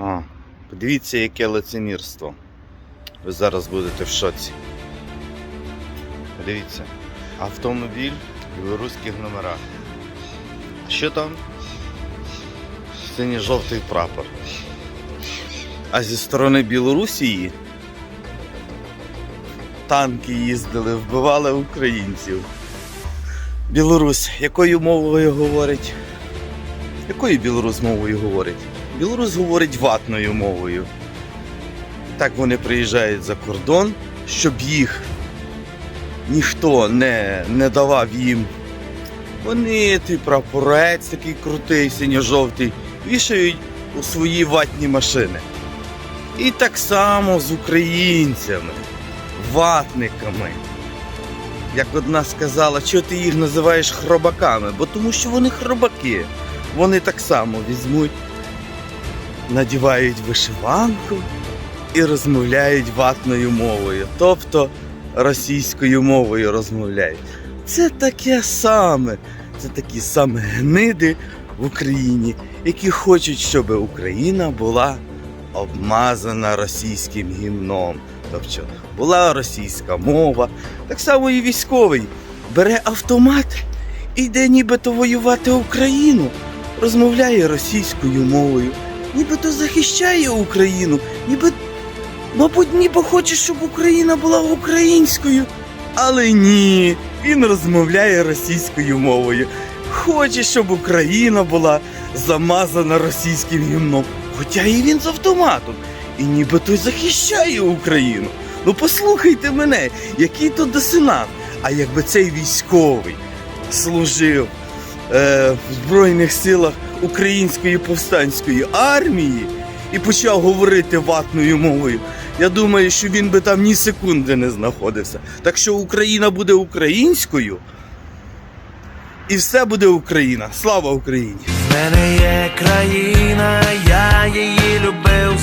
А, подивіться, яке лицемірство. Ви зараз будете в шоці. Подивіться. Автомобіль в білоруських номерах. Що там? Синьо-жовтий прапор. А зі сторони Білорусії танки їздили, вбивали українців. Білорусь, якою мовою говорить? Якою білорус мовою говорить? Білорус говорить ватною мовою. Так вони приїжджають за кордон, щоб їх ніхто не, не давав їм. Вони той прапорець такий крутий, синьо-жовтий, вішають у свої ватні машини. І так само з українцями, ватниками. Як одна сказала, чого ти їх називаєш хробаками? Бо тому що вони хробаки. Вони так само візьмуть, надівають вишиванку і розмовляють ватною мовою, тобто російською мовою розмовляють. Це таке саме. Це такі саме гниди в Україні, які хочуть, щоб Україна була обмазана російським гімном. Тобто була російська мова. Так само і військовий бере автомат і йде нібито воювати Україну, розмовляє російською мовою, нібито захищає Україну, ніби, мабуть, ніби хоче, щоб Україна була українською. Але ні, він розмовляє російською мовою. Хоче, щоб Україна була замазана російським гімном. Хоча і він з автоматом. І нібито й захищає Україну. Ну послухайте мене, який то досинат. А якби цей військовий служив е, в Збройних силах Української повстанської армії і почав говорити ватною мовою, я думаю, що він би там ні секунди не знаходився. Так що Україна буде українською, і все буде Україна. Слава Україні! В мене є країна, я її любив,